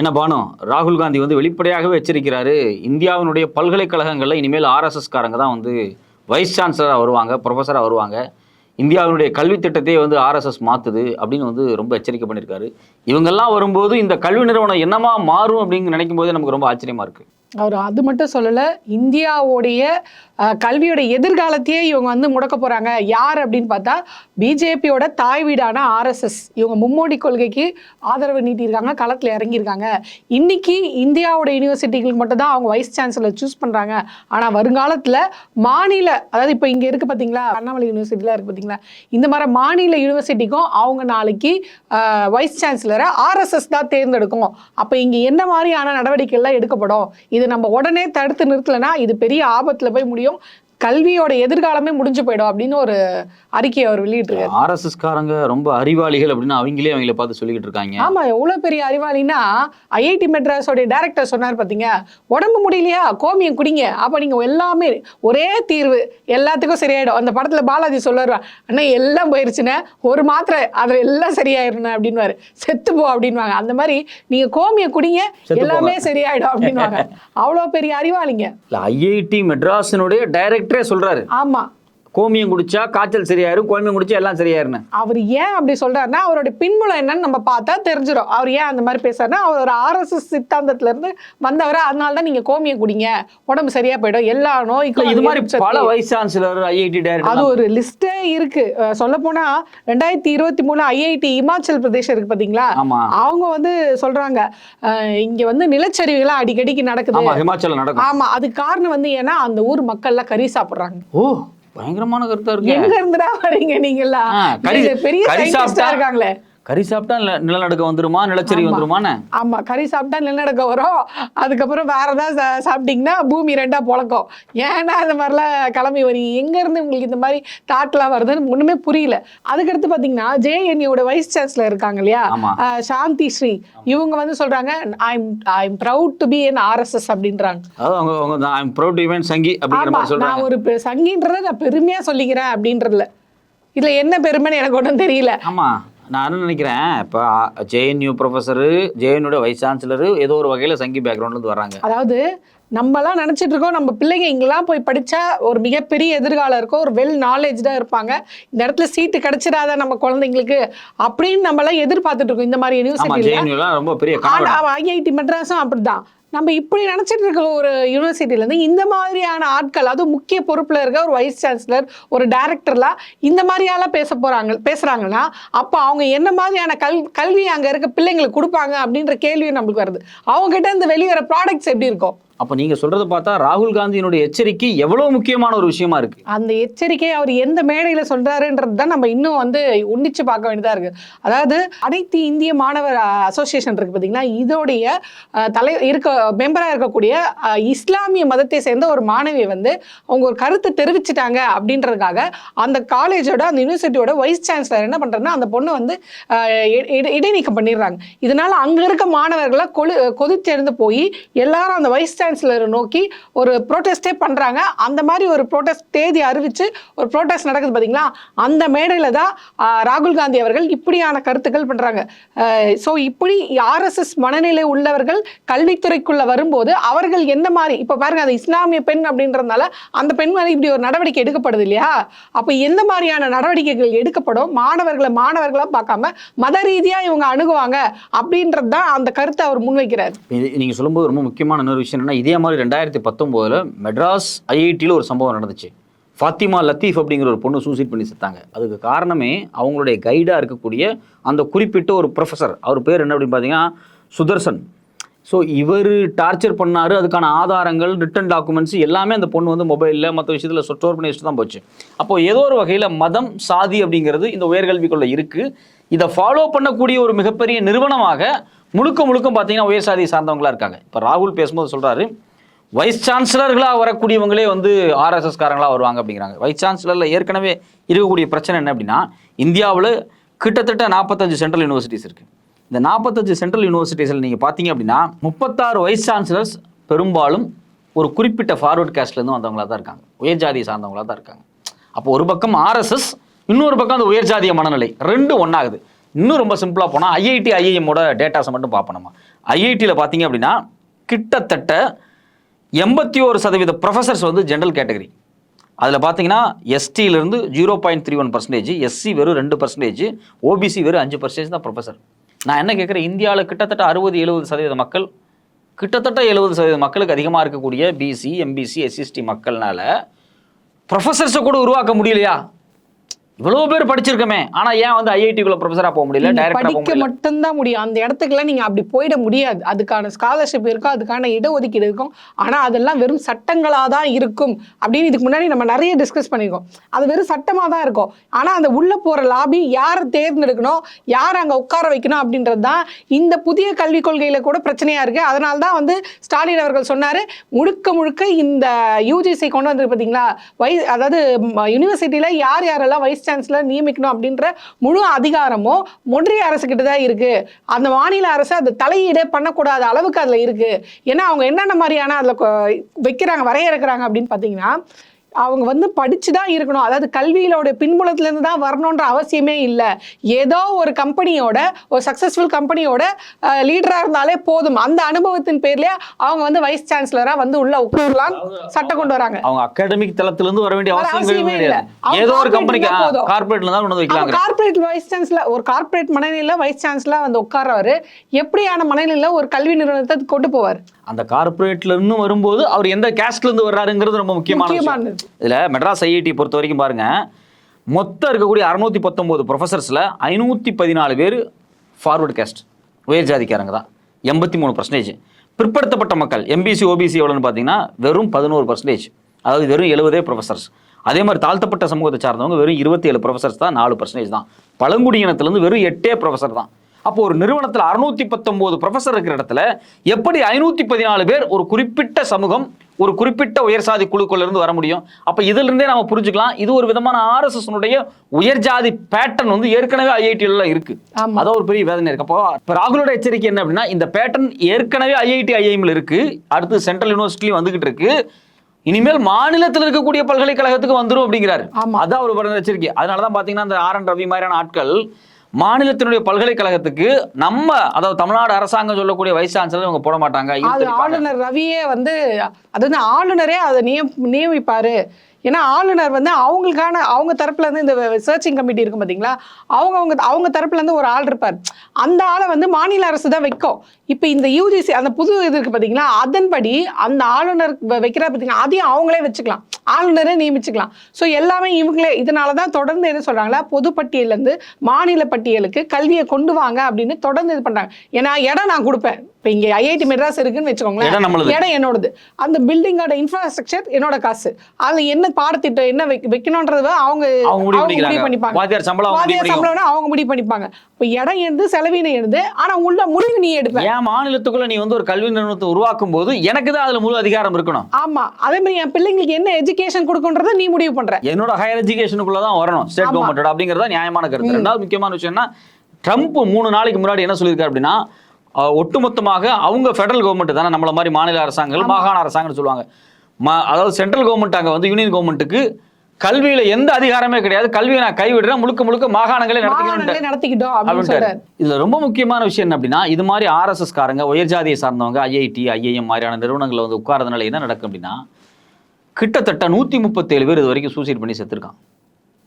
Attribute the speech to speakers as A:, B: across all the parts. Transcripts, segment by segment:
A: என்ன பானு? ராகுல் காந்தி வந்து வெளிப்படையாகவே எச்சரிக்கிறாரு. இந்தியாவினுடைய பல்கலைக்கழகங்களில் இனிமேல் ஆர்எஸ்எஸ் காரங்க தான் வந்து வைஸ் சான்சலராக வருவாங்க ப்ரொஃபஸராக வருவாங்க. இந்தியாவினுடைய கல்வி திட்டத்தையே வந்து ஆர்எஸ்எஸ் மாற்றுது அப்படின்னு வந்து ரொம்ப எச்சரிக்கை பண்ணியிருக்காரு. இவங்கெல்லாம் வரும்போது இந்த கல்வி நிறுவனம் என்னமா மாறும் அப்படின்னு நினைக்கும் போதே நமக்கு ரொம்ப ஆச்சரியமாக இருக்குது
B: அவர் அது மட்டும் சொல்லலை இந்தியாவுடைய கல்வியோட எதிர்காலத்தையே இவங்க வந்து முடக்க போகிறாங்க யார் அப்படின்னு பார்த்தா பிஜேபியோட தாய் வீடான ஆர்எஸ்எஸ் இவங்க மும்மோடி கொள்கைக்கு ஆதரவு நீட்டியிருக்காங்க களத்தில் இறங்கியிருக்காங்க. இன்னைக்கு இந்தியாவோட யூனிவர்சிட்டிகளுக்கு மட்டும்தான் அவங்க வைஸ் சான்சலர் சூஸ் பண்ணுறாங்க ஆனால் வருங்காலத்தில் மாநில அதாவது இப்போ இங்கே இருக்குது பார்த்தீங்களா அண்ணாமலை யூனிவர்சிட்டியில் இருக்குது பார்த்தீங்களா இந்த மாதிரி மாநில யூனிவர்சிட்டிக்கும் அவங்க நாளைக்கு வைஸ் சான்சலரை ஆர்எஸ்எஸ் தான் தேர்ந்தெடுக்கும். அப்போ இங்கே என்ன மாதிரியான நடவடிக்கைகள்லாம் எடுக்கப்படும்? இது நம்ம உடனே தடுத்து நிறுத்தலைன்னா இது பெரிய ஆபத்தில் போய் முடியும். viram கல்வியோட எதிர்காலமே முடிஞ்சு போயிடும் அப்படின்னு ஒரு அறிக்கையை அவர் வெளியிட்டிருக்காரு.
A: ஆர்எஸ்எஸ் காரங்க ரொம்ப அறிவாளிகள் அப்படின்னு அவங்களே அவங்கள பார்த்து சொல்லிக்கிட்டு இருக்காங்க.
B: ஆமா எவ்வளவு பெரிய அறிவாளினா ஐஐடி மெட்ராஸோடைய டைரக்டர் சொன்னார் பாத்தீங்க உடம்பு முடியலையா? கோமியம் குடிங்க. அப்ப நீங்க எல்லாமே ஒரே தீர்வு எல்லாத்துக்கும் சரியாயிடும். அந்த படத்துல பாலாஜி சொல்லுவார் அண்ணா எல்லாம் போயிருச்சுண்ணே ஒரு மாத்திரை அதுல எல்லாம் சரியாயிருண்ணே அப்படின்னுவாரு. செத்து போ அப்படின்வாங்க அந்த மாதிரி நீங்க கோமிய குடிங்க எல்லாமே சரியாயிடும் அப்படின்வாங்க அவ்வளவு பெரிய அறிவாளிங்க.
A: ஐஐடி மெட்ராஸினுடைய டைரக்டரே சொல்றாரு.
B: ஆமா.
A: கோமியம் குடிச்சா காய்ச்சல் சரியாயிரும் கோமியம் குடிச்சா எல்லாம் சரியாயிருன்னு.
B: அவர் ஏன் அப்படி சொல்றாருன்னா அவருடைய பின்புலம் என்னன்னு நம்ம பார்த்தா தெரிஞ்சிடும் அவர் ஏன் அந்த மாதிரி பேசுறாருன்னா அவர் ஒரு ஆர்எஸ்எஸ் சித்தாந்தத்துல இருந்து வந்தவர் அதனால தான் நீங்க கோமியம் குடிங்க உடம்பு சரியா போயிடும் எல்லா நோய்க்கும்
A: இது மாதிரி பல. வைஸ் சான்சலர் ஐஐடி
B: அது ஒரு லிஸ்டே இருக்கு. சொல்ல போனா ரெண்டாயிரத்தி இருபத்தி மூணு ஐஐடி இமாச்சல் பிரதேஷ் இருக்கு பாத்தீங்களா? அவங்க வந்து சொல்றாங்க இங்க வந்து நிலச்சரிவுகள்லாம் அடிக்கடிக்கு நடக்குது.
A: ஆமா ஹிமாச்சல்ல நடக்கும்.
B: ஆமா அது காரணம் வந்து ஏன்னா அந்த ஊர் மக்கள்லாம் கறி சாப்பிடுறாங்க.
A: ஓ பயங்கரமான கருத்தா இருக்கு.
B: எங்க இருந்துடா வரீங்க நீங்களா பெரிய இருக்காங்களே.
A: கறி சாப்பிட்டா நில- நிலநடுக்கம் வந்துருமா? நிலச்சரி. வந்துருமான்னு?
B: ஆமா கறி சாப்பிட்டா நிலநடுக்கம் வரும். அதுக்கப்புறம் வேற ஏதாவது சாப்பிட்டீங்கன்னா பூமி ரெண்டா பொழக்கும். ஏன்னா அந்த மாதிரிலாம் கிளம்பி வரீங்க எங்க இருந்து உங்களுக்கு இந்த மாதிரி தாட்லாம் வருதுன்னு ஒண்ணுமே புரியல. அதுக்கடுத்து பாத்தீங்கன்னா ஜேஎன்யூட வைஸ் சான்சலர் இருக்காங்க இல்லையா? சாந்தி ஸ்ரீ. இவங்க வந்து சொல்றாங்க I'm I'm proud to be an RSS அப்படின்றாங்க.
A: ப்ரௌட் சங்கி
B: நான் ஒரு சங்கின்றத நான் பெருமையா சொல்லிக்கிறேன் அப்படின்றதுல. இதுல என்ன பெருமைன்னு எனக்கு ஒன்றும் தெரியல.
A: ஆமா. நான் என்ன நினைக்கிறேன் இப்போ ஜேஎன்யூ ப்ரொஃபஸரு ஜேஎன்யூட வைஸ் சான்சலரு ஏதோ ஒரு வகையில சங்கி பேக்ரவுண்ட்லேருந்து வர்றாங்க.
B: அதாவது நம்மலாம் நினச்சிட்டு இருக்கோம் நம்ம பிள்ளைங்க இங்கெல்லாம் போய் படித்தா ஒரு மிகப்பெரிய எதிர்காலம் இருக்கும் ஒரு வெல் நாலேஜாக இருப்பாங்க. இந்த இடத்துல சீட்டு கிடைச்சிடாத நம்ம குழந்தைங்களுக்கு? அப்படின்னு நம்மளாம் எதிர்பார்த்துட்டு இருக்கோம். இந்த மாதிரி ஆனால் ஐஐடி மெட்ராஸும் அப்படிதான் நம்ம இப்படி நினச்சிட்டு இருக்க ஒரு யூனிவர்சிட்டியிலேருந்து இந்த மாதிரியான ஆட்கள் அதுவும் முக்கிய பொறுப்பில் இருக்க ஒரு வைஸ் சான்சலர் ஒரு டைரக்டர்லாம் இந்த மாதிரியாலாம் பேச போகிறாங்க பேசுகிறாங்கன்னா அப்போ அவங்க என்ன மாதிரியான கல் கல்வி அங்கே இருக்க பிள்ளைங்களுக்கு கொடுப்பாங்க அப்படின்ற கேள்வி நம்மளுக்கு வருது. அவங்ககிட்ட இந்த இருந்து வெளியே வர ப்ராடக்ட்ஸ் எப்படி இருக்கும்?
A: அப்போ நீங்க சொல்றது பார்த்தா ராகுல் காந்தியினுடைய எச்சரிக்கை எவ்வளவு முக்கியமான ஒரு விஷயமா இருக்கு?
B: அந்த எச்சரிக்கை அவர் எந்த மேடையில் சொல்றாருன்றது தான் நம்ம இன்னும் வந்து உன்னிச்சு பார்க்க வேண்டியதா இருக்கு. அதாவது அனைத்து இந்திய மாணவர் அசோசியேஷன் இருக்கு பார்த்தீங்கன்னா இதோடைய தலை இருக்க மெம்பராக இருக்கக்கூடிய இஸ்லாமிய மதத்தை சேர்ந்த ஒரு மாணவி வந்து அவங்க ஒரு கருத்தை தெரிவிச்சிட்டாங்க அப்படின்றதுக்காக அந்த காலேஜோட அந்த யூனிவர்சிட்டியோட வைஸ் சான்சலர் என்ன பண்றாருன்னா அந்த பொண்ணு வந்து இ- இடைநீக்கம் பண்ணிடுறாங்க. இதனால அங்க இருக்க மாணவர்களை கொழு கொதிச்செழுந்து போய் எல்லாரும் அந்த வைஸ் சான்சலர் நோக்கி ஒரு ப்ரோட்டஸ்டே பண்றாங்க. அந்த மாதிரி ஒரு ப்ரோட்டஸ்ட் தேதி அறிவிச்சு ஒரு ப்ரோட்டஸ்ட் நடக்குது பாத்தீங்களா? அந்த மேடையில தான் ராகுல் காந்தி அவர்கள் இப்படியான கருத்துக்கள் பண்றாங்க. ஸோ இப்படி ஆர்எஸ்எஸ் மனநிலை உள்ளவர்கள் கல்வித்துறைக்குள்ள வரும்போது அவர்கள் என்ன மாதிரி இப்போ பாருங்க அந்த இஸ்லாமிய பெண் அப்படின்றதுனால அந்த பெண் மேலே இப்படி ஒரு நடவடிக்கை எடுக்கப்படுது இல்லையா? அப்போ எந்த மாதிரியான நடவடிக்கைகள் எடுக்கப்படும்? மாணவர்களை மாணவர்களாக பார்க்காம மத ரீதியாக இவங்க அணுகுவாங்க அப்படின்றது தான் அந்த கருத்தை அவர் முன்வைக்கிறார்.
A: நீங்கள் நீங்க சொல்லும்போது ரொம்ப முக்கியமான இன்னொரு விஷயம் என்னன்னா இதே மாதிரி ரெண்டாயிரத்தி பத்தொம்போதுல மெட்ராஸ் ஐஐடியில் ஒரு சம்பவம் நடந்துச்சு. ஃபாத்திமா லத்தீஃப் அப்படிங்கிற ஒரு பொண்ணு சூசைட் பண்ணி செத்தாங்க. அதுக்கு காரணமே அவங்களுடைய கைடாக இருக்கக்கூடிய அந்த குறிப்பிட்ட ஒரு ப்ரொஃபஸர் அவர் பேர் என்ன அப்படின்னு பார்த்தீங்கன்னா சுதர்சன். ஸோ இவர் டார்ச்சர் பண்ணாரு. அதுக்கான ஆதாரங்கள் ரிட்டன் டாக்குமெண்ட்ஸ் எல்லாமே அந்த பொண்ணு வந்து மொபைலில் மற்ற விஷயத்தில் ஸ்டோர் பண்ணி வச்சுட்டு தான் போச்சு. அப்போ ஏதோ ஒரு வகையில் மதம் சாதி அப்படிங்கிறது இந்த உயர்கல்விக்குள்ளே இருக்குது இதை ஃபாலோ பண்ணக்கூடிய ஒரு மிகப்பெரிய நிறுவனமாக முழுக்க முழுக்க பார்த்தீங்கன்னா உயர் சாதி சார்ந்தவங்களா இருக்காங்க. இப்போ ராகுல் பேசும்போது சொல்கிறாரு வைஸ் சான்சலர்களாக வரக்கூடியவங்களே வந்து ஆர்எஸ்எஸ் காரங்களாக வருவாங்க அப்படிங்கிறாங்க. வைஸ் சான்சலரில் ஏற்கனவே இருக்கக்கூடிய பிரச்சனை என்ன அப்படின்னா இந்தியாவில் கிட்டத்தட்ட நாற்பத்தஞ்சு சென்ட்ரல் யூனிவர்சிட்டிஸ் இருக்குது இந்த நாற்பத்தஞ்சு சென்ட்ரல் யூனிவர்சிட்டிஸில் நீங்கள் பார்த்தீங்க அப்படின்னா முப்பத்தாறு வைஸ் சான்சலர்ஸ் பெரும்பாலும் ஒரு குறிப்பிட்ட ஃபார்வர்ட் கேஸ்ட்லேருந்து வந்தவங்களா தான் இருக்காங்க. உயர் ஜாதியை சார்ந்தவங்களா தான் இருக்காங்க. அப்போ ஒரு பக்கம் ஆர்எஸ்எஸ் இன்னொரு பக்கம் அந்த உயர் ஜாதிய மனநிலை. ரெண்டு ஒன்றாகுது இன்னும் ரொம்ப சிம்பிளாக போனால் ஐஐடி ஐஐஎம்மோட டேட்டாஸை மட்டும் பார்ப்போம் நம்ம. ஐஐடியில் பார்த்தீங்க அப்படின்னா கிட்டத்தட்ட எண்பத்தி ஒரு சதவீத ப்ரொஃபசர்ஸ் வந்து ஜென்ரல் கேட்டகரி அதில் பார்த்தீங்கன்னா எஸ்டியிலேருந்து zero point three one percentage SC வெறும் ரெண்டு பர்சன்டேஜ் ஓபிசி வெறும் அஞ்சு பர்சன்டேஜ் தான் ப்ரொஃபசர் நான் என்ன கேட்குறேன் இந்தியாவில் கிட்டத்தட்ட அறுபது எழுபது சதவீத மக்கள் கிட்டத்தட்ட எழுபது சதவீத மக்களுக்கு அதிகமாக இருக்கக்கூடிய பிசி எம்பிசி எஸ்சிஎஸ்டி மக்கள்னால ப்ரொஃபசர்ஸை கூட உருவாக்க முடியலையா? இவ்வளோ பேர் படிச்சிருக்கமே. ஆனால் ஏன் வந்து ஐஐடிக்குள்ள ப்ரொஃபஸராக போக முடியல?
B: படிக்க மட்டும்தான் முடியும். அந்த இடத்துக்குலாம் நீங்க அப்படி போயிட முடியாது. அதுக்கான ஸ்காலர்ஷிப் இருக்கும் அதுக்கான இடஒதுக்கீடு இருக்கும் ஆனா அதெல்லாம் வெறும் சட்டங்களா தான் இருக்கும் அப்படின்னு இதுக்கு முன்னாடி நம்ம நிறைய டிஸ்கஸ் பண்ணியிருக்கோம். அது வெறும் சட்டமா தான் இருக்கும். ஆனா அந்த உள்ள போற லாபி யாரை தேர்ந்தெடுக்கணும்? யார் அங்க உட்கார வைக்கணும் அப்படின்றது தான் இந்த புதிய கல்விக் கொள்கையில கூட பிரச்சனையா இருக்கு. அதனால தான் வந்து ஸ்டாலின் அவர்கள் சொன்னாரு முழுக்க முழுக்க இந்த யூஜிசி கொண்டு வந்து பாத்தீங்களா? வை அதாவது யூனிவர்சிட்டியில யார் யாரெல்லாம் வைஸ் சான்சலர் நியமிக்கணும் அப்படின்ற முழு அதிகாரமும் ஒன்றிய அரசு கிட்ட தான் இருக்கு. அந்த மாநில அரசு அது தலையீடு பண்ணக்கூடாத அளவுக்கு அதுல இருக்கு. ஏன்னா அவங்க என்னென்ன மாதிரியான அதுல வைக்கிறாங்க வரையறுக்கிறாங்க அப்படின்னு பாத்தீங்கன்னா அவங்க வந்து படிச்சு தான் இருக்கணும். அதாவது கல்வியிலோட பின்புலத்துல இருந்து தான் வரணுன்ற அவசியமே இல்லை. ஏதோ ஒரு கம்பெனியோட ஒரு சக்சஸ்ஃபுல் கம்பெனியோட லீடராக இருந்தாலே போதும். அந்த அனுபவத்தின் பேர்லயே அவங்க வந்து வைஸ் சான்சலரா வந்து உள்ள உட்காரலாம் சட்டம் கொண்டு வராங்க.
A: அவங்க அகாடமிக் தளத்திலிருந்து வர வேண்டிய அவசியம்
B: இல்ல.
A: ஏதோ ஒரு கம்பெனிக்கு
B: போதும்.
A: கார்பரேட்ல தான் கொண்டு வந்து வைக்கலாங்க
B: கார்ப்பரேட் வைஸ் சான்சலர் ஒரு கார்ப்பரேட் மனநிலையில வைஸ் சான்சலர் வந்து உட்கார்றவர் எப்படியான மனநிலையில ஒரு கல்வி நிறுவனத்தை கொண்டு போவார்?
A: அந்த கார்பரேட்ல இருந்து வரும்போது அவர் எந்த கேஸ்ட்ல இருந்து வர்றாருங்கிறது ரொம்ப முக்கியமான விஷயம். இதுல மெட்ராஸ் ஐஐடி பொறுத்த வரைக்கும் பாருங்க மொத்தம் இருக்கக்கூடிய அறுநூத்தி பத்தொன்பது ப்ரொஃபசர்ஸ்ல ஐநூத்தி பதினாலு பேர் ஃபார்வர்டு கேஸ்ட் உயர் ஜாதிக்காரங்க தான். எண்பத்தி மூணு பர்சன்டேஜ் பிற்படுத்தப்பட்ட மக்கள் எம்பிசி ஓபிசி எவ்வளோன்னு பார்த்தீங்கன்னா வெறும் பதினோரு பர்சன்டேஜ் அதாவது வெறும் எழுபதே ப்ரொஃபசர்ஸ் அதே மாதிரி தாழ்த்தப்பட்ட சமூகத்தை சார்ந்தவங்க வெறும் இருபத்தி ஏழு ப்ரொஃபசர்ஸ் தான் நாலு பர்சன்டேஜ் தான். பழங்குடியினத்துலேருந்து வெறும் எட்டே ப்ரொஃபசர் தான். அப்போ ஒரு நிறுவனத்தில் அறுநூத்தி பத்தொன்பது ப்ரொஃபசர் இருக்கிற இடத்துல எப்படி ஐநூத்தி பதினாலு பேர் ஒரு குறிப்பிட்ட சமூகம் ஒரு குறிப்பிட்ட உயர் சாதி குழுக்குள்ள இருந்து வர முடியும்? அப்ப இதுல இருந்தே நாம புரிஞ்சுக்கலாம். இது ஒரு விதமான ஆர்எஸ்எஸ் உயர் ஜாதி பேட்டர்ன் வந்து ஏற்கனவே ஐஐடில இருக்கு. அதான் ஒரு பெரிய வேதனை இருக்கு. அப்போ இப்ப ராகுலோட எச்சரிக்கை என்ன அப்படின்னா இந்த பேட்டர்ன் ஏற்கனவே ஐஐடி ஐஐஎம்ல இருக்கு. அடுத்து சென்ட்ரல் யூனிவர்சிட்டிலையும் வந்துகிட்டு இருக்கு. இனிமேல் மாநிலத்தில் இருக்கக்கூடிய பல்கலைக்கழகத்துக்கு வந்துரும் அப்படிங்கிறாரு. அதான் ஒரு எச்சரிக்கை. அதனால தான் பாத்தீங்கன்னா இந்த ஆர் என் ரவி மாதிரியான ஆட்கள் மாநிலத்தினுடைய பல்கலைக்கழகத்துக்கு நம்ம அதாவது தமிழ்நாடு அரசாங்கம் சொல்லக்கூடிய வைஸ் சான்சலர் இவங்க போட மாட்டாங்க.
B: அது. ஆளுநர் ரவியே வந்து அதாவது ஆளுநரே அதை நியம் நியமிப்பாரு. ஏன்னா ஆளுநர் வந்து அவங்களுக்கான அவங்க தரப்புல இருந்து இந்த சர்ச்சிங் கமிட்டி இருக்கும் பாத்தீங்களா? அவங்க அவங்க அவங்க தரப்புல இருந்து ஒரு ஆள் இருப்பார். அந்த ஆளை வந்து மாநில அரசு தான் வைக்கும். இப்போ இந்த யூஜிசி அந்த புது இது இருக்கு பாத்தீங்களா? அதன்படி அந்த ஆளுநர் வைக்கிறா பாத்தீங்களா? அதையும் அவங்களே வச்சுக்கலாம். ஆளுநரே நியமிச்சுக்கலாம். ஸோ எல்லாமே இவங்களே. இதனால தான் தொடர்ந்து என்ன சொல்றாங்களா பொதுப்பட்டியல்ல இருந்து மாநில பட்டியலுக்கு கல்வியை கொண்டு வாங்க அப்படின்னு தொடர்ந்து இது பண்றாங்க. ஏன்னா இடம் நான் கொடுப்பேன். இப்போ இங்க ஐஐடி மெட்ராஸ் இருக்குன்னு வச்சுக்கோங்களேன். இடம் என்னோடது. அந்த பில்டிங்கோட இன்ஃப்ராஸ்ட்ரக்சர் என்னோட காசு. அதுல என்ன பாடத்திட்டம் என்ன வைக்க- வைக்கணும்ன்றது அவங்க
A: அவங்க முடிவு
B: பண்ணிப்பாங்க.
A: வாத்தியார் சம்பளம் அவங்க முடிவு
B: பண்ணிப்பாங்க. இப்போ இடம் எழுது செலவினம் எழுது ஆனா உள்ள முடிவு நீ எடுப்ப.
A: என் மாநிலத்துக்குள்ள நீ வந்து ஒரு கல்வி நிறுவனத்தை உருவாக்கும் போது எனக்கு தான் அதுல முழு அதிகாரம் இருக்கணும்.
B: ஆமா. அதே மாதிரி என் பிள்ளைங்களுக்கு என்ன எஜுகேஷன் கொடுக்குன்றத நீ முடிவு பண்ற.
A: என்னோட ஹையர் எஜுகேஷனுக்குள்ள தான் வரணும். ஸ்டேட்
B: ஆமா.
A: கவர்மெண்டோட அப்படிங்கறத நியாயமான கருத்து. ரெண்டாவது முக்கியமான விஷயம்னா ட்ரம்ப் மூணு நாளைக்கு முன்னாடி என்ன சொல்லியிருக்காரு அப்படின்னா ஒட்டுமொத்தமாக அவங்க ஃபெடரல் கவர்மெண்ட் தானே நம்மள மாதிரி மாநில அரசாங்கங்கள் மாகாண அரசாங்கம்னு சொல்லுவாங்க. அதாவது சென்ட்ரல் கவர்மெண்ட் அங்க வந்து யூனியன் கவர்மெண்ட்டுக்கு கல்வியில எந்த அதிகாரமே கிடையாது. கல்வியை நான் கைவிடுறேன் முழுக்க முழுக்க மாகாணங்களே
B: நடத்திக்கிட்டோம்
A: இதுல ரொம்ப முக்கியமான விஷயம் என்ன அப்படின்னா இது மாதிரி ஆர்எஸ்எஸ் காரங்க உயர் ஜாதியை சார்ந்தவங்க ஐஐடி ஐஐஎம் மாதிரியான நிறுவனங்களை வந்து உட்காரதுனால என்ன நடக்கும் அப்படின்னா கிட்டத்தட்ட நூத்தி முப்பத்தேழு பேர் இது வரைக்கும் சூசைட் பண்ணி செத்துருக்கான்.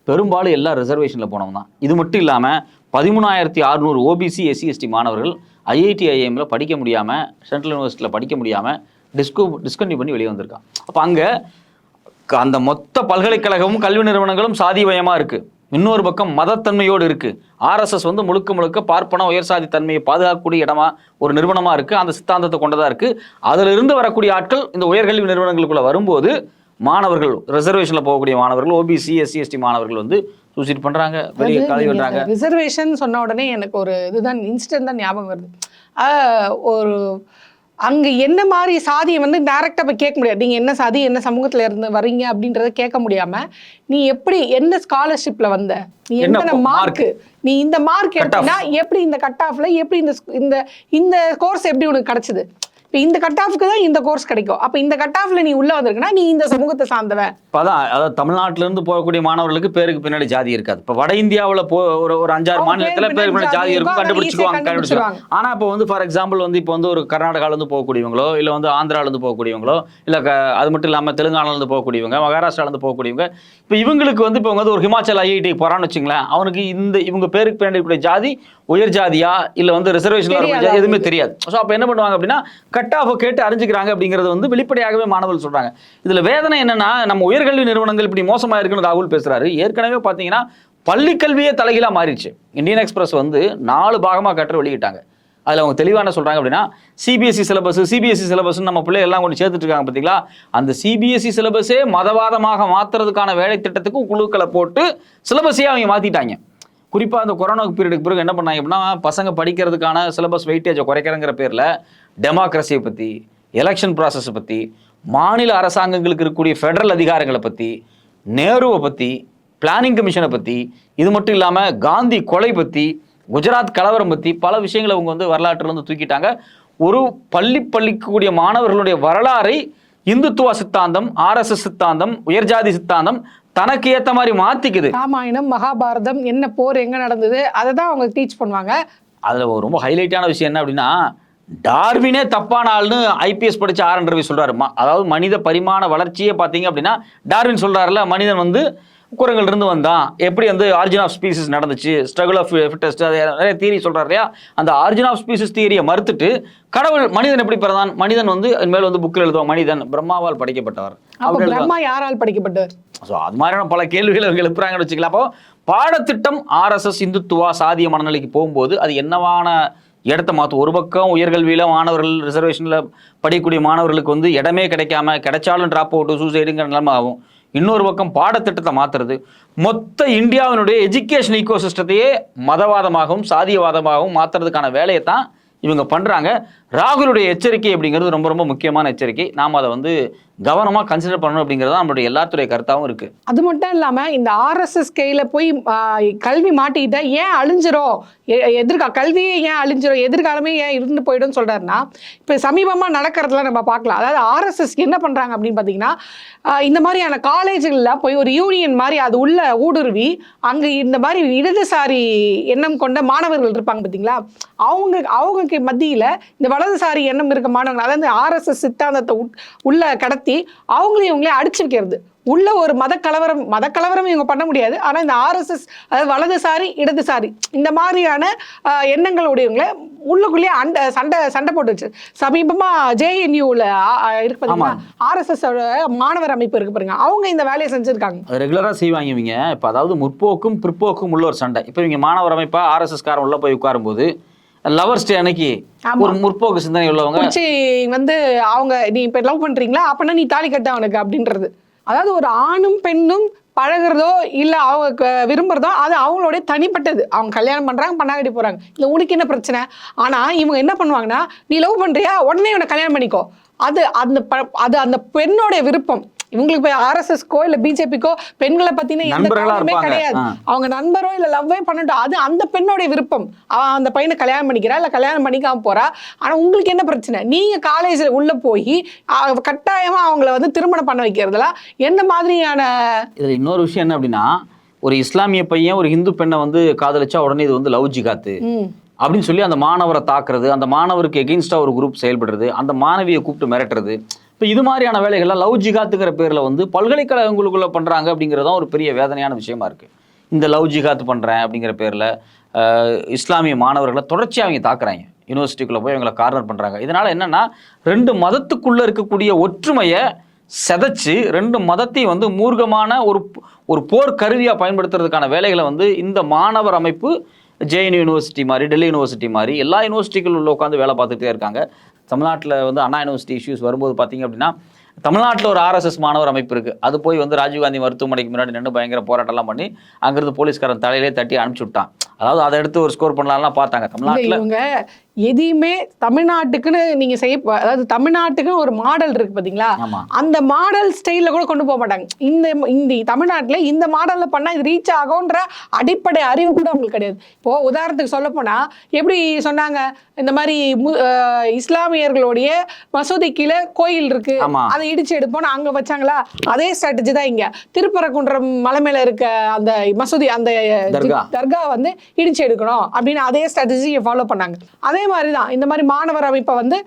A: பெரும்பாலும் எல்லாம் ரிசர்வேஷனில் போனவங்க தான். இது மட்டும் இல்லாமல் பதிமூணாயிரத்தி அறுநூறு ஓபிசி எஸ்சி எஸ்டி மாணவர்கள் ஐஐடி ஐஎம்ல படிக்க முடியாமல் சென்ட்ரல் யூனிவர்சிட்டியில் படிக்க முடியாமல் டிஸ்கோ டிஸ்கன்டினியூ பண்ணி வெளியே வந்திருக்கான். அப்போ அங்கே அந்த மொத்த பல்கலைக்கழகமும் கல்வி நிறுவனங்களும் சாதிமயமாக இருக்குது இன்னொரு பக்கம் மதத்தன்மையோடு இருக்கு. ஆர்எஸ்எஸ் வந்து முழுக்க முழுக்க பார்ப்பன உயர் சாதி தன்மையை பாதுகாக்கக்கூடிய இடமா ஒரு நிறுவனமா இருக்கு. அந்த சித்தாந்தத்தை கொண்டதா இருக்கு. அதுல இருந்து வரக்கூடிய ஆட்கள் இந்த உயர்கல்வி நிறுவனங்களுக்குள்ள வரும்போது மாணவர்கள் ரிசர்வேஷன்ல போகக்கூடிய மாணவர்கள் ஓபிசி எஸ்சி எஸ்டி மாணவர்கள் வந்து சூசைட் பண்றாங்க. வெளியே கழுவி விடுறாங்க
B: ரிசர்வேஷன் சொன்ன உடனே எனக்கு ஒரு இதுதான் இன்ஸ்டன்ட் தான் ஞாபகம் வருது. ஆஹ் ஒரு அங்க என்ன மாதிரி சாதியை வந்து டைரக்டா போய் கேட்க முடியாது நீங்க என்ன சாதி என்ன சமூகத்துல இருந்து வர்றீங்க அப்படின்றத கேட்க முடியாம நீ எப்படி என்ன ஸ்காலர்ஷிப்ல வந்த நீ
A: என்ன
B: என்ன
A: mark?
B: மார்க் நீ இந்த மார்க். எடுத்தீங்கன்னா எப்படி இந்த கட் ஆஃப்ல எப்படி இந்த இந்த இந்த கோர்ஸ் எப்படி உனக்கு கிடைச்சது இப்போ இந்த கட் ஆஃப்க்கு தான் இந்த கோர்ஸ் கிடைக்கும். அப்போ இந்த கட் ஆஃப்ல நீ உள்ள வந்திருக்குன்னா நீ இந்த சமூகத்தை சார்ந்தவன்.
A: இப்போ அதான் அதாவது தமிழ்நாட்டுல இருந்து போகக்கூடிய மாணவர்களுக்கு பேருக்கு பின்னாடி ஜாதி இருக்காது. இப்போ வட இந்தியாவுல போ ஒரு ஒரு அஞ்சாறு மாநிலத்துல
B: பேருக்கு
A: பின்னாடி ஜாதி இருக்கும் கண்டுபிடிச்சுக்குவாங்க
B: easy ஆ
A: கண்டுபிடிச்சுக்குவாங்க. ஆனா இப்போ வந்து ஃபார் எக்ஸாம்பிள் வந்து இப்போ வந்து ஒரு கர்நாடகால இருந்து போகக்கூடியவங்களோ இல்ல வந்து ஆந்திரால இருந்து போகக்கூடியவங்களோ இல்ல அது மட்டும் இல்லாம தெலுங்கானால இருந்து போகக்கூடியவங்க மகாராஷ்டிரால இருந்து போகக்கூடியவங்க இப்போ இவங்களுக்கு வந்து இப்போ வந்து ஒரு ஹிமாச்சல் ஐஐடி போறான்னு வச்சுங்களேன் அவனுக்கு இந்த இவங்க பேருக்கு பின்னாடி ஜாதி உயர் ஜாதியா இல்ல வந்து ரிசர்வேஷன் எதுவுமே தெரியாது. ஸோ அப்போ என்ன பண்ணுவாங்க அப்படின்னா கட் ஆஃப் கேட்டு அறிஞ்சுக்கிறாங்க அப்படிங்கிறது வந்து வெளிப்படையாகவே மாணவர்கள் சொல்றாங்க. இதுல வேதனை என்னன்னா நம்ம உயர்கல்வி நிறுவனங்கள் இப்படி மோசமா இருக்குன்னு ராகுல் பேசுறாரு. ஏற்கனவே பாத்தீங்கன்னா பள்ளிக்கல்வியே தலைகீழாக மாறிடுச்சு. இந்தியன் எக்ஸ்பிரஸ் வந்து நாலு பாகமா கட்டுற வெளியிட்டாங்க. அதில் அவங்க தெளிவான சொல்கிறாங்க அப்படின்னா சிபிஎஸ்சி சிலபஸ் சிபிஎஸ்சி சிலபஸ்னு நம்ம பிள்ளை எல்லாம் கொண்டு சேர்த்துட்ருக்காங்க பார்த்தீங்களா அந்த சிபிஎஸ்சி சிலபஸே மதவாதமாக மாற்றுறதுக்கான வேலை திட்டத்துக்கும் குழுக்களை போட்டு சிலபஸையே அவங்க மாற்றிட்டாங்க குறிப்பாக அந்த கொரோனா பீரியடுக்கு பிறகு என்ன பண்ணாங்க அப்படின்னா பசங்க படிக்கிறதுக்கான சிலபஸ் வெயிட்டேஜை குறைக்கிறங்கிற பேரில் டெமோக்ரஸியை பத்தி எலெக்ஷன் ப்ராசஸை பத்தி மாநில அரசாங்கங்களுக்கு இருக்கக்கூடிய ஃபெடரல் அதிகாரங்களை பத்தி நேருவை பத்தி பிளானிங் கமிஷனை பத்தி இது மட்டும் இல்லாம காந்தி கொலை பத்தி குஜராத் கலவரம் பத்தி பல விஷயங்களை அவங்க வந்து வரலாற்றுல இருந்து தூக்கிட்டாங்க. ஒரு பள்ளி பள்ளிக்கூடிய மாணவர்களுடைய வரலாறை இந்துத்துவ சித்தாந்தம் ஆர்எஸ்எஸ் சித்தாந்தம் உயர்ஜாதி சித்தாந்தம் தனக்கு ஏத்த மாதிரி மாத்திக்குது.
B: ராமாயணம் மகாபாரதம் என்ன போர் எங்க நடந்தது அதை தான் அவங்க டீச் பண்ணுவாங்க.
A: அதுல ரொம்ப ஹைலைட்டான விஷயம் என்ன அப்படின்னா டார்வினே தப்பான ஆள்னு ஐபிஎஸ் படிச்ச ஆர் ரவி சொல்றாரு. ம- அதாவது மனித பரிமாண வளர்ச்சியே பார்த்தீங்க அப்படின்னா டார்வின் சொல்றாருல மனிதன் வந்து குரங்குல இருந்து வந்தான். எப்படி வந்து ஆரிஜின் ஆஃப் ஸ்பீசிஸ் நடந்துச்சு ஸ்ட்ரகிள் ஆஃப் ஃபிட்டஸ்ட் நிறைய தியரி சொல்றாரு இல்லையா? அந்த ஆரிஜின் ஆஃப் ஸ்பீசிஸ் தியரியை மறுத்துட்டு கடவுள் மனிதன் எப்படி பிறந்தான்? மனிதன் வந்து மேல வந்து புக்கில் எழுதுவோம் மனிதன் பிரம்மாவால் படைக்கப்பட்டவர்.
B: பிரம்மா யாரால் படிக்கப்பட்டவர்
A: ஸோ அது மாதிரியான பல கேள்விகள் அவங்க எழுப்புறாங்கன்னு வச்சுக்கலாம் அப்போ பாடத்திட்டம் ஆர்எஸ்எஸ் இந்துத்துவா சாதிய மனநிலைக்கு போகும்போது அது என்னவான இடத்த மாற்றும் ஒரு பக்கம் உயர்கல்வியில் மாணவர்கள் ரிசர்வேஷனில் படிக்கக்கூடிய மாணவர்களுக்கு வந்து இடமே கிடைக்காம கிடைச்சாலும் ட்ராப் அவுட்டு சூசைடுங்கிற நிலைமை ஆகும். இன்னொரு பக்கம் பாடத்திட்டத்தை மாற்றுறது மொத்த இந்தியாவினுடைய எஜுகேஷன் ஈக்கோ சிஸ்டத்தையே மதவாதமாகவும் சாதியவாதமாகவும் மாற்றுறதுக்கான வேலையை தான் இவங்க பண்ணுறாங்க ராகுலுடைய எச்சரிக்கை அப்படிங்கிறது ரொம்ப ரொம்ப முக்கியமான எச்சரிக்கை. நாம் அதை வந்து கவனமாக கன்சிடர் பண்ணணும் அப்படிங்கிறது தான் நம்மளுடைய எல்லாத்துடைய கருத்தாகவும் இருக்குது
B: அது மட்டும் இல்லாம இந்த ஆர்எஸ்எஸ் கையில போய் கல்வி மாட்டிக்கிட்ட ஏன் அழிஞ்சிரும்? எ- எதிர்கா கல்வியே ஏன் அழிஞ்சிரும்? எதிர்காலமே ஏன் இருந்து போயிடும்னு சொல்றாருன்னா இப்ப சமீபமா நடக்கிறதுல நம்ம பார்க்கலாம். அதாவது ஆர்எஸ்எஸ் என்ன பண்றாங்க அப்படின்னு பாத்தீங்கன்னா இந்த மாதிரியான காலேஜுகளில் போய் ஒரு யூனியன் மாதிரி அது உள்ள ஊடுருவி அங்க இந்த மாதிரி இடதுசாரி எண்ணம் கொண்ட மாணவர்கள் இருப்பாங்க பாத்தீங்களா? அவங்க அவங்களுக்கு மத்தியில இந்த வலதுசாரி எண்ணம் இருக்க மாணவர்கள் அதாவது ஆர்எஸ்எஸ் சித்தாந்தத்தை உட்- உள்ள கடத்த அவங்களையும் இவங்களே அடிச்சு வைக்கிறது. உள்ள ஒரு மத கலவரம் மத கலவரம் இவங்க பண்ண முடியாது. ஆனா இந்த ஆர்எஸ்எஸ் அதாவது வலதுசாரி இடதுசாரி இந்த மாதிரியான ஆஹ், எண்ணங்கள் உடையவங்களை உள்ளுக்குள்ளேயே அண்ட சண்டை சண்டை போட்டு வச்சு. சமீபமா ஜேஎன்யூல இருக்கு பாத்தீங்களா? ஆர்எஸ்எஸ் மாணவர் அமைப்பு இருக்கு பாருங்க. அவங்க இந்த வேலையை செஞ்சிருக்காங்க.
A: ரெகுலராக செய்வாங்க இவங்க. இப்போ அதாவது முற்போக்கும் பிற்போக்கும் உள்ள ஒரு சண்டை. இப்போ இவங்க மாணவர் அமைப்பா ஆர்எஸ்எஸ் காரன் உள்ள போய் உட்காரும்போது லவர்ஸ் டே அன்னைக்கு. ஒரு முற்போக்கு சிந்தனை உள்ளவங்க
B: வந்து அவங்க நீ இப்ப லவ் பண்றீங்களா? அப்பனா நீ தாலி கட்ட அவனுக்கு அப்படின்றது. அதாவது ஒரு ஆணும் பெண்ணும் பழகுறதோ இல்ல அவங்க விரும்புறதோ அது அவங்களுடைய தனிப்பட்டது. அவங்க கல்யாணம் பண்றாங்க பண்ணாகட்டி போறாங்க. இல்ல உனக்கு என்ன பிரச்சனை? ஆனா இவங்க என்ன பண்ணுவாங்கன்னா நீ லவ் பண்றியா? உடனே இவனை கல்யாணம் பண்ணிக்கோ. அது அந்த அது அந்த பெண்ணோட விருப்பம். இவங்களுக்கு போய் ஆர்எஸ்எஸ்க்கோ இல்ல பிஜேபிக்கோ பெண்களை பத்தின எந்த
A: இருப்பாங்க.
B: கிடையாது. அவங்க நண்பரோ இல்ல லவ்வே பண்ணட்டும் அது அந்த பெண்ணோட விருப்பம். அவன் அந்த பையனை கல்யாணம் பண்ணிக்கிறா இல்ல கல்யாணம் பண்ணிக்காம போறா. ஆனா உங்களுக்கு என்ன பிரச்சனை? நீங்க காலேஜ்ல உள்ள போய் கட்டாயமா அவங்கள வந்து திருமணம் பண்ண வைக்கிறதுல எந்த மாதிரியான
A: இதில் இன்னொரு விஷயம் என்ன அப்படின்னா ஒரு இஸ்லாமிய பையன் ஒரு இந்து பெண்ணை வந்து காதலிச்சா உடனே இது வந்து லவ் ஜிகாத்து அப்படின்னு சொல்லி அந்த மாணவரை தாக்குறது அந்த மாணவருக்கு எகெயின்ஸ்டாக ஒரு குரூப் செயல்படுறது அந்த மாணவியை கூப்பிட்டு மிரட்டுறது. இப்போ இது மாதிரியான வேலைகள்லாம் லவ் ஜிகாத்துங்கிற பேரில் வந்து பல்கலைக்கழகங்களுக்குள்ளே பண்ணுறாங்க அப்படிங்கிறது தான் ஒரு பெரிய வேதனையான விஷயமா இருக்குது இந்த லவ் ஜிகாத் பண்ணுறேன் அப்படிங்கிற பேரில் இஸ்லாமிய மாணவர்களை தொடர்ச்சியாக அவங்க தாக்குறாங்க. யூனிவர்சிட்டிக்குள்ளே போய் அவங்களை கார்னர் பண்ணுறாங்க இதனால் என்னென்னா ரெண்டு மதத்துக்குள்ளே இருக்கக்கூடிய ஒற்றுமையை செதைச்சு ரெண்டு மதத்தையும் வந்து மூர்க்கமான ஒரு ஒரு போர் கருவியாக பயன்படுத்துறதுக்கான வேலைகளை வந்து இந்த மாணவர் அமைப்பு ஜேஎன் யூனிவர்சிட்டி மாதிரி டெல்லி யூனிவர்சிட்டி மாதிரி எல்லா யூனிவர்சிட்டிகள் உள்ள உட்காந்து வேலை பார்த்துட்டே இருக்காங்க. தமிழ்நாட்டில் வந்து அண்ணா யூனிவர்சிட்டி இஷ்யூஸ் வரும்போது பார்த்தீங்க அப்படின்னா தமிழ்நாட்டில் ஒரு ஆர்எஸ்எஸ் மாணவர் அமைப்பு இருக்குது அது போய் வந்து ராஜீவ்காந்தி மருத்துவமனைக்கு முன்னாடி நின்று பயங்கர போராட்டம்லாம் பண்ணி அங்கிருந்து போலீஸ்காரன் தலையிலே தட்டி அனுப்பிச்சு விட்டான். அதாவது அதை எடுத்து ஒரு ஸ்கோர் பண்ணலாம்லாம் பார்த்தாங்க. தமிழ்நாட்டில்
B: எதையுமே தமிழ்நாட்டுக்குன்னு நீங்க செய்ய அதாவது தமிழ்நாட்டுக்குன்னு ஒரு மாடல் இருக்கு பாத்தீங்களா? அந்த மாடல் ஸ்டைல்ல கூட கொண்டு போக மாட்டாங்க. இந்த இந்த தமிழ்நாட்டுல இந்த மாடல்ல பண்ணா இது ரீச் ஆகும்ன்ற அடிப்படை அறிவு கூட அவங்களுக்கு கிடையாது. இப்போ உதாரணத்துக்கு சொல்ல போனா எப்படி சொன்னாங்க? இந்த மாதிரி இஸ்லாமியர்களுடைய மசூதி கீழே கோயில் இருக்கு. அதை இடிச்சு எடுப்போம் அங்க வச்சாங்களா? அதே ஸ்ட்ராட்டஜி தான் இங்க. திருப்பரங்குன்றம் மலை மேல இருக்க அந்த மசூதி அந்த
A: தர்கா.
B: வந்து இடிச்சு எடுக்கணும் அப்படின்னு அதே ஸ்ட்ராட்டஜியை ஃபாலோ பண்ணாங்க. அதே மாதிரி தான் இந்த மாதிரி மாணவர் அமைப்பை வந்து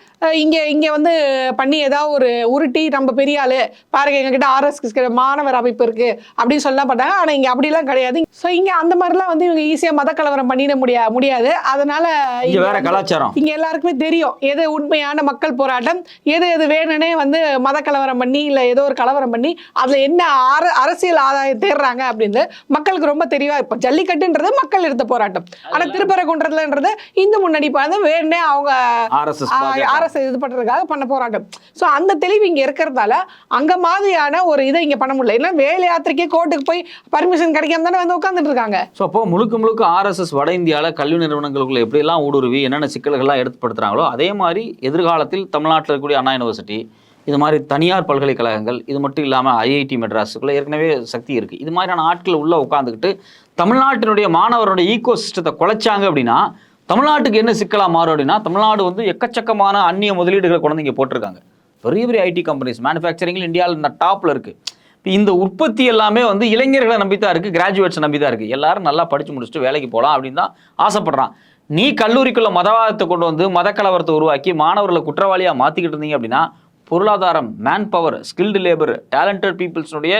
B: இங்க இங்க வந்து பண்ணி ஏதாவது ஒரு உருட்டி நம்ம பெரிய ஆளு பாருங்க எங்ககிட்ட ஆர்எஸ் மாணவர் அமைப்பு இருக்கு அப்படின்னு சொல்ல பண்ணாங்க ஆனா இங்க அப்படிலாம் கிடையாது. ஸோ இங்க அந்த மாதிரிலாம் வந்து இவங்க ஈஸியா மத கலவரம் பண்ணிட முடியா முடியாது. அதனால
A: இங்க வேற கலாச்சாரம்.
B: இங்க எல்லாருக்குமே தெரியும் எது உண்மையான மக்கள் போராட்டம் எது எது வேணும்னே வந்து மத கலவரம் பண்ணி இல்ல ஏதோ ஒரு கலவரம் பண்ணி அதுல என்ன அர அரசியல் ஆதாயம் தேடுறாங்க அப்படின்னு மக்களுக்கு ரொம்ப தெளிவா இப்போ ஜல்லிக்கட்டுன்றது மக்கள் எடுத்த போராட்டம். ஆனா திருப்பரங்குன்றதுலன்றது இந்து முன்னணி வேணும்னே அவங்க
A: ஆர்எஸ்எஸ்
B: அரசு இது பண்றதுக்காக பண்ண போராட்டம் ஸோ அந்த தெளிவு இங்க இருக்கிறதால அங்க மாதிரியான ஒரு இதை இங்க பண்ண முடியல. ஏன்னா வேலை யாத்திரைக்கே கோர்ட்டுக்கு போய் பர்மிஷன் கிடைக்காம தானே வந்து உட்காந்துட்டு இருக்காங்க.
A: ஸோ அப்போ முழுக்க முழுக்க ஆர்எஸ்எஸ் வட இந்தியாவில் கல்வி நிறுவனங்களுக்குள்ள எப்படியெல்லாம் ஊடுருவி என்னென்ன சிக்கல்கள்லாம் எடுத்துப்படுத்துறாங்களோ அதே மாதிரி எதிர்காலத்தில் தமிழ்நாட்டில் இருக்கக்கூடிய அண்ணா யூனிவர்சிட்டி இது மாதிரி தனியார் பல்கலைக்கழகங்கள் இது மட்டும் இல்லாமல் ஐஐடி மெட்ராஸுக்குள்ள ஏற்கனவே சக்தி இருக்குது இது மாதிரியான ஆட்கள் உள்ளே உட்காந்துக்கிட்டு தமிழ்நாட்டினுடைய மாணவருடைய ஈகோ சிஸ்டத்தை குலைச்சாங்க அப்படின்னா தமிழ்நாட்டுக்கு என்ன சிக்கலாக மாறும் அப்படின்னா தமிழ்நாடு வந்து எக்கச்சக்கமான அந்நிய முதலீடுகளை கொண்டு இங்கே போட்டிருக்காங்க. பெரிய பெரிய ஐடி கம்பெனிஸ் மேனுஃபேக்சரிங்கில் இந்தியாவில் டாப்பில் இருக்குது இப்போ இந்த உற்பத்தி எல்லாமே வந்து இளைஞர்களை நம்பி தான் இருக்குது கிராஜுவேட்ஸை நம்பி தான் இருக்குது எல்லாரும் நல்லா படித்து முடிச்சுட்டு வேலைக்கு போகலாம் அப்படின்னு தான் ஆசைப்படுறான். நீ கல்லூரிக்குள்ள மதவாதத்தை கொண்டு வந்து மத கலவரத்தை உருவாக்கி மாணவர்களை குற்றவாளியாக மாற்றிக்கிட்டு இருந்தீங்க அப்படின்னா பொருளாதாரம் man power skilled labour talented பீப்புள்ஸ்னுடைய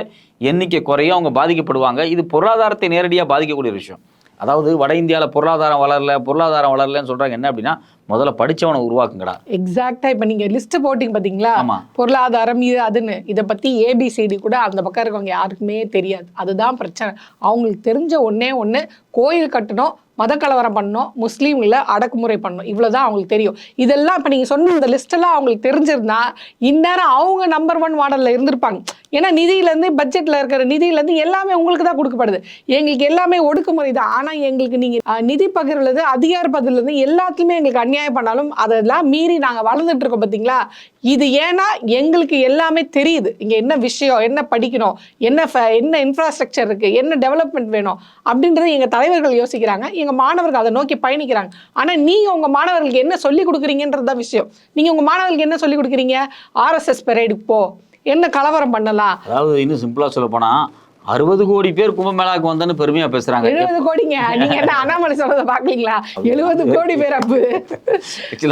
A: எண்ணிக்கை குறையும் அவங்க பாதிக்கப்படுவாங்க. இது பொருளாதாரத்தை நேரடியாக பாதிக்கக்கூடிய விஷயம். அதாவது வட இந்தியாவில் பொருளாதாரம் வளரல பொருளாதாரம் வளரலன்னு சொல்கிறாங்க என்ன அப்படின்னா முதல்ல படிச்சவனை உருவாக்குங்கடா.
B: எக்ஸாக்டா இப்ப நீங்க லிஸ்ட் போட்டிங்க பாத்தீங்களா?
A: ஆமா.
B: பொருளாதாரம் இது அதுன்னு. இதை பத்தி ஏபிசிடி கூட அந்த பக்கம் இருக்கவங்க யாருக்குமே தெரியாது. அதுதான் பிரச்சனை. அவங்களுக்கு தெரிஞ்ச ஒண்ணே ஒண்ணு கோயில் கட்டணும் மத கலவரம் பண்ணணும் முஸ்லீம்களை அடக்குமுறை பண்ணணும். இவ்வளவுதான் அவங்களுக்கு தெரியும். இதெல்லாம் இப்ப நீங்க சொன்ன இந்த லிஸ்ட் எல்லாம் அவங்களுக்கு தெரிஞ்சிருந்தா இந்நேரம் அவங்க நம்பர் ஒன் மாடல்ல இருந்திருப்பாங்க. ஏன்னா நிதியிலேருந்து பட்ஜெட்டில் இருக்கிற நிதியிலேருந்து எல்லாமே உங்களுக்கு தான் கொடுக்கப்படுது. எங்களுக்கு எல்லாமே ஒடுக்குமுறை தான். ஆனால் எங்களுக்கு நீங்கள் நிதி பகிர்வுலேருந்து அதிகார பகிர்வுல இருந்து எங்களுக்கு அநியாயம் பண்ணாலும் அதெல்லாம் மீறி நாங்கள் வளர்ந்துட்டு இருக்கோம் இது ஏன்னா எங்களுக்கு எல்லாமே தெரியுது. இங்கே என்ன விஷயம் என்ன படிக்கணும் என்ன ஃப- என்ன இன்ஃப்ராஸ்ட்ரக்சர் இருக்குது என்ன டெவலப்மெண்ட் வேணும் அப்படின்றது எங்கள் தலைவர்கள் யோசிக்கிறாங்க. எங்கள் மாணவர்கள் அதை நோக்கி பயணிக்கிறாங்க. ஆனால் நீங்கள் உங்கள் மாணவர்களுக்கு என்ன சொல்லி கொடுக்குறீங்கன்றது தான் விஷயம். நீங்கள் உங்கள் மாணவர்களுக்கு என்ன சொல்லி கொடுக்குறீங்க? ஆர்எஸ்எஸ் பெரேடுக்கு போ. என்ன கலவரம் பண்ணலாம்?
A: அதாவது இன்னும் சிம்பிளாக சொல்ல போனால் அறுபது கோடி பேர் கும்பமேளாவுக்கு வந்தேன்னு பெருமையாக பேசுகிறாங்க
B: எழுபது கோடிங்க. நீங்க என்ன அண்ணாமலை சொல்றதை பாக்கலீங்களா எழுபது கோடி பேர் அப்பு.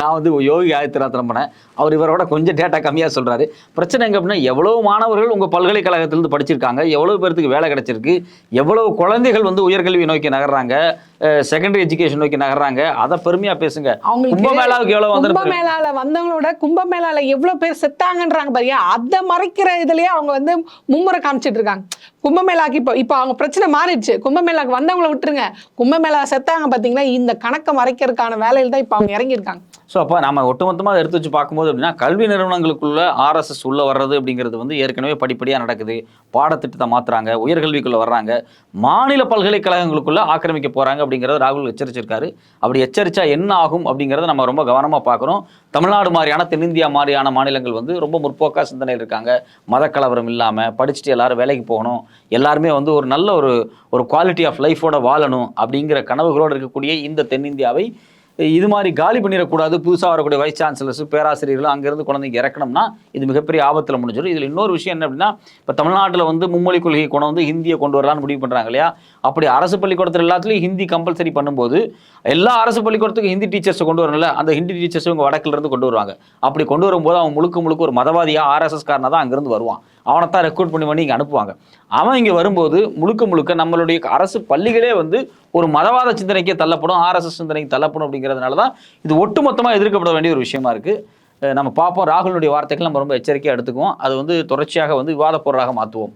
A: நான் வந்து யோகி ஆதித்யநாத் நம்பினேன் அவர் இவரோட கொஞ்சம் டேட்டா கம்மியாக சொல்கிறாரு பிரச்சனை எங்க அப்படின்னா எவ்வளோ மாணவர்கள் உங்கள் பல்கலைக்கழகத்திலிருந்து படிச்சிருக்காங்க? எவ்வளோ பேர்த்துக்கு வேலை கிடைச்சிருக்கு? எவ்வளோ குழந்தைகள் வந்து உயர்கல்வி நோக்கி நகர்றாங்க? செகண்டரி எஜுகேஷன் நோக்கி நகர்றாங்க. அதை பெருமையாக பேசுங்க. கும்பமேளாவுக்கு எவ்வளோ வந்து
B: கும்பமேளால வந்தவங்களோட கும்பமேளால எவ்வளவு பேர் செத்தாங்கன்றாங்க பாரியா அதை மறைக்கிற இதுலயே அவங்க வந்து மும்முறை காமிச்சிட்டு இருக்காங்க. கும்பமேளாக்கு இப்போ இப்போ அவங்க பிரச்சனை மாறிடுச்சு. கும்பமேளாக்கு வந்தவங்கள விட்டுருங்க. கும்பமேளா செத்தாங்க பாத்தீங்களா இந்த கணக்கை மறைக்கிறதுக்கான வேலையில தான் இப்போ அவங்க இறங்கியிருக்காங்க.
A: ஸோ அப்போ நம்ம ஒட்டுமொத்தமாக எடுத்து வச்சு பார்க்கும்போது அப்படின்னா கல்வி நிறுவனங்களுக்குள்ள ஆர்எஸ்எஸ் உள்ளே வர்றது அப்படிங்கிறது வந்து ஏற்கனவே படிப்படியாக நடக்குது. பாடத்திட்டத்தை மாற்றுறாங்க உயர்கல்விக்குள்ளே வர்றாங்க. மாநில பல்கலைக்கழகங்களுக்குள்ளே ஆக்கிரமிக்க போகிறாங்க அப்படிங்கிறத ராகுல் எச்சரிச்சிருக்காரு. அப்படி எச்சரித்தா என்ன ஆகும் அப்படிங்கிறத நம்ம ரொம்ப கவனமாக பார்க்குறோம் தமிழ்நாடு மாதிரியான தென்னிந்தியா மாதிரியான மாநிலங்கள் வந்து ரொம்ப முற்போக்காக சிந்தனையில் இருக்காங்க. மதக்கலவரம் இல்லாமல் படிச்சுட்டு எல்லாரும் வேலைக்கு போகணும். எல்லாருமே வந்து ஒரு நல்ல ஒரு ஒரு குவாலிட்டி ஆஃப் லைஃபோட வாழணும் அப்படிங்கிற கனவுகளோடு இருக்கக்கூடிய இந்த தென்னிந்தியாவை இது மாதிரி காலி பண்ணிடக்கூடாது. புதுசாக வரக்கூடிய வைஸ் சான்சலர்ஸ் பேராசிரியர்கள் அங்கேருந்து குழந்தைங்க இறக்கணும்னா இது மிகப்பெரிய ஆபத்தில் முடிஞ்சிடும். இதில் இன்னொரு விஷயம் என்ன அப்படின்னா இப்போ தமிழ்நாட்டில் வந்து மும்மொழி கொள்கையை கொண்டு வந்து ஹிந்தியை கொண்டு வரலாம்னு முடிவு பண்ணுறாங்க இல்லையா? அப்படி அரசு பள்ளிக்கூடத்தில் எல்லாத்துலேயும் ஹிந்தி கம்பல்சரி பண்ணும்போது எல்லா அரசு பள்ளிக்கூடத்துக்கும் ஹிந்தி டீச்சர்ஸை கொண்டு வரணும்ல. அந்த ஹிந்தி டீச்சர்ஸ் இவங்க வடக்கிலிருந்து கொண்டு வருவாங்க. அப்படி கொண்டு வரும்போது அவன் முழுக்க முழுக்க ஒரு மதவாதியாக ஆர்எஸ்எஸ் காரனாக தான் அங்கேருந்து வருவான். அவனை தான் ரெக்ரூட் பண்ணி பண்ணி இங்கே அனுப்புவாங்க. அவன் இங்கே வரும்போது முழுக்க முழுக்க நம்மளுடைய அரசு பள்ளிகளே வந்து ஒரு மதவாத சிந்தனைக்கே தள்ளப்படும் ஆர்எஸ்எஸ் சிந்தனைக்கு தள்ளப்படும் அப்படிங்கிறதுனால தான் இது ஒட்டுமொத்தமாக எதிர்க்கப்பட வேண்டிய ஒரு விஷயமா இருக்குது நம்ம பார்ப்போம். ராகுலுடைய வார்த்தைகள் நம்ம ரொம்ப எச்சரிக்கையாக எடுத்துக்குவோம். அது வந்து தொடர்ச்சியாக வந்து விவாதப் பொருளாக மாற்றுவோம்